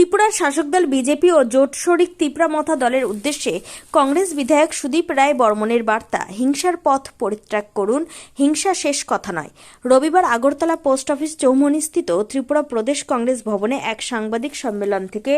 ত্রিপুরার শাসক দল বিজেপি ও জোট শরিক তিপ্রামথা দলের উদ্দেশ্যে কংগ্রেস বিধায়ক সুদীপ রায় বর্মনের বার্তা, হিংসার পথ পরিত্যাগ করুন, হিংসা শেষ কথা নয়। রবিবার আগরতলা পোস্ট অফিস চৌমনিস্থিত ত্রিপুরা প্রদেশ কংগ্রেস ভবনে এক সাংবাদিক সম্মেলন থেকে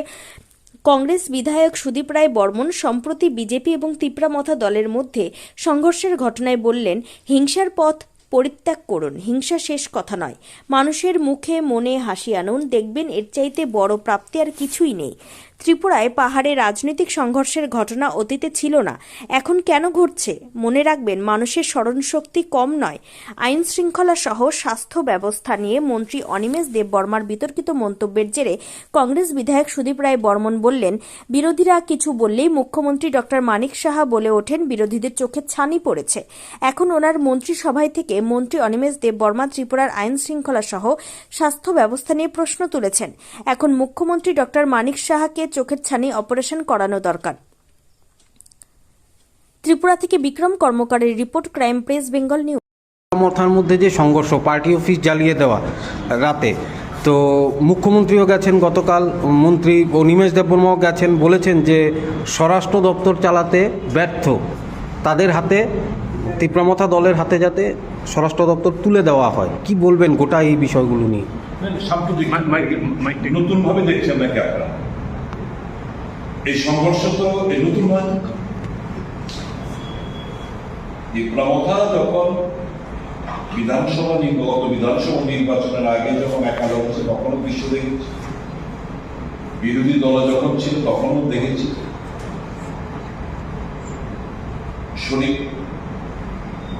কংগ্রেস বিধায়ক সুদীপ রায় বর্মন সম্প্রতি বিজেপি এবং তিপ্রামথা দলের মধ্যে সংঘর্ষের ঘটনায় বললেন, হিংসার পথ পরিত্যাগ করুন। হিংসা শেষ কথা নয়। মানুষের মুখে মনে হাসি আনুন। দেখবেন এর চাইতে বড় প্রাপ্তি আর কিছুই নেই। ত্রিপুরায় পাহাড়ে রাজনৈতিক সংঘর্ষের ঘটনা অতীতে ছিল না। এখন কেন ঘটছে? মনে রাখবেন, মানুষের স্মরণশক্তি কম নয়। আইন শৃঙ্খলা সহ স্বাস্থ্য ব্যবস্থা নিয়ে মন্ত্রী অনিমেষ দেববর্মার বিতর্কিত মন্তব্যের জেরে কংগ্রেস বিধায়ক সুদীপ রায় বর্মন বললেন, বিরোধীরা কিছু বললেই মুখ্যমন্ত্রী ডক্টর মানিক সাহা বলে ওঠেন, বিরোধীদের চোখে ছানি পড়েছে। এখন ওনার মন্ত্রিসভায় থেকে মন্ত্রী অনিমেষ দেববর্মা ত্রিপুরার আইন শৃঙ্খলা সহ স্বাস্থ্য ব্যবস্থা নিয়ে প্রশ্ন তুলেছেন। এখন মুখ্যমন্ত্রী ডক্টর মানিক সাহাকে চোখের ছানি অপারেশন করানো দরকার। ত্রিপুরা থেকে Bikram কর্মকারের report Crime Press Bengal News. মথার মধ্যে যে সংঘর্ষ পার্টি অফিস জ্বালিয়ে দেওয়া রাতে তো মুখ্যমন্ত্রীও গেছেন গতকাল মন্ত্রী অনিমেষ দেববর্মাও গেছেন বলেছেন যে স্বরাষ্ট্র দপ্তর চালাতে ব্যর্থ। তাদের হাতে তিপ্রামথা দলের হাতে যাতে স্বরাষ্ট্র দপ্তর তুলে দেওয়া হয়। কি বলবেন গোটা এই বিষয়গুলো নিয়ে? সাম্প্রতিক মাইক- মাইক- মাইকটা একটু- নতুন ভাবে দেখছেন নাকি আপনারা এই সংঘর্ষ তো এই নতুন নয় এই প্রমথা যখন বিধানসভা গত বিধানসভা নির্বাচনের আগে যখন একাদশ হচ্ছে তখনও বিশ্ব দেখেছি। বিরোধী দল যখন ছিল, তখনও দেখেছি। শরিক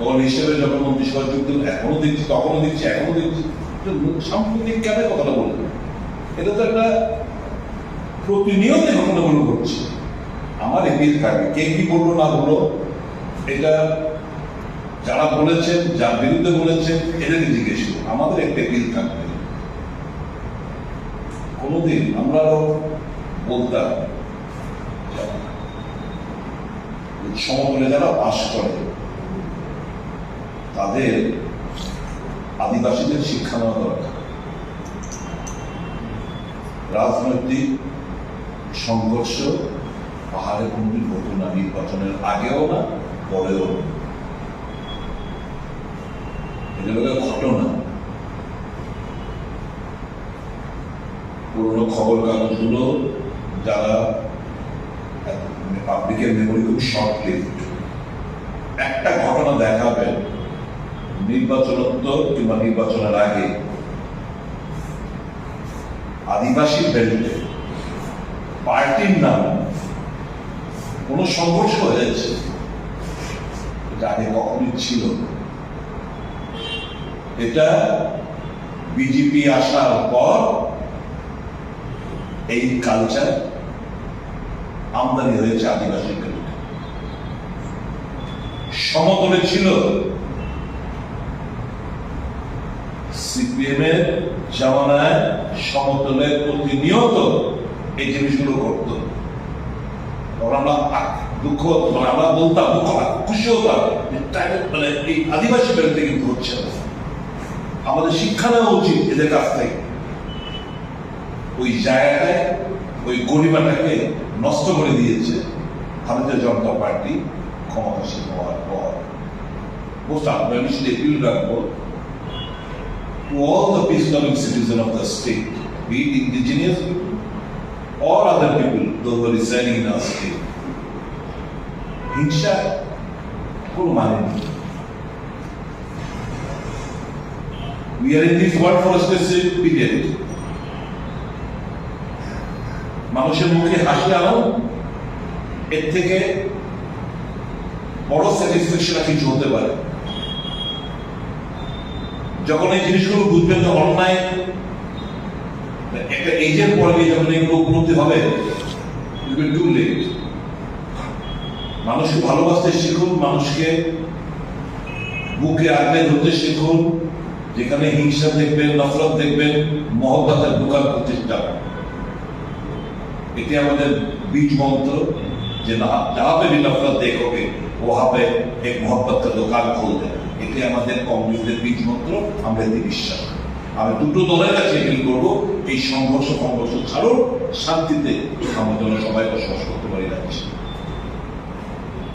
দল হিসেবে যখন মন্ত্রিসভা যুক্ত এখনও দেখছি, তখনও দেখছি এখনও দেখছি। সাম্প্রতিক কেন কথাটা বলবেন এটা তো একটা প্রতিনিয়ত ঘটনাগুলো ঘটছে আমার এপিল থাকবে কে কি বলল না বলল? এটা যারা বলেছেন, যার বিরুদ্ধে বলেছেন এদেরকে জিজ্ঞেস করুন। আমাদের একটা এপিল থাকবে। কোনোদিন আমরাও বলতাম সমতলে যারা বাস করে, তাদের আদিবাসীদের শিক্ষা নেওয়া দরকার। রাজনৈতিক সংঘর্ষ, পাহাড়ে কোনদিন হতো না, নির্বাচনের আগেও না, পরেও না। ঘটনা পুরোনো খবর কাগজগুলো যারা পাবলিকের মেমোরি খুব শর্ট একটা ঘটনা দেখাবেন নির্বাচনোত্তর কিংবা নির্বাচনের আগে। আদিবাসী বেল্টে পার্টির নাম কোন সংঘর্ষ হয়েছে আগে কখনই ছিল এটা বিজেপি আসার পর এই কালচার আমদানি হয়েছে আদিবাসী সমতলে ছিল সিপিএম এর জামানায় সমতলে প্রতিনিয়ত এই জিনিসগুলো ঘটত। আমরা দুঃখ মানে আমরা বলতাম দুঃখ খুশি হতাম। মানে এই আদিবাসী বেলতে কিন্তু হচ্ছে না। আমাদের শিক্ষা নেওয়া উচিত এদের কাছ থেকে। ওই জায়গাটায় ওই গরিমাটাকে নষ্ট করে দিয়েছে ভারতীয় জনতা পার্টি ক্ষমতাসীন হওয়ার পর। Most unblemished appeal রাখব to all the peace-loving citizens of the state, be it indigenous or other people, those who are residing in our state. হিংসা কোনো মানে We are in this world for a specific period. মানুষের মুখে হাসি আনো এর থেকে বড় স্যাটিসফ্যাকশন কিছু হতে পারে যখন এই জিনিসগুলো বুঝবেন যে অন্যায় একটা এজের পর গিয়ে যখন এগুলো উপলব্ধি হবে মানুষকে ভালোবাসতে শিখুন, মানুষকে বুকে আগলে ধরতে শিখুন, যেখানে হিংসা দেখবেন, নফরত দেখবেন মহব্বতের ঢোকার প্রচেষ্টা এটি আমাদের বীজ মন্ত্র, যে না যাহা পে নফরত দেখোগে ওহা পে এক মহব্বত কা দোকান খুলবে। এটি আমাদের কংগ্রেসের বীজ মন্ত্র, আমরা এতে বিশ্বাস আমি দুটো দলের কাছে এপিল করব। এই সংঘর্ষ সংঘর্ষ ছাড়ো শান্তিতে আমরা যেন সবাই বসবাস করতে পারি রাজ্যে।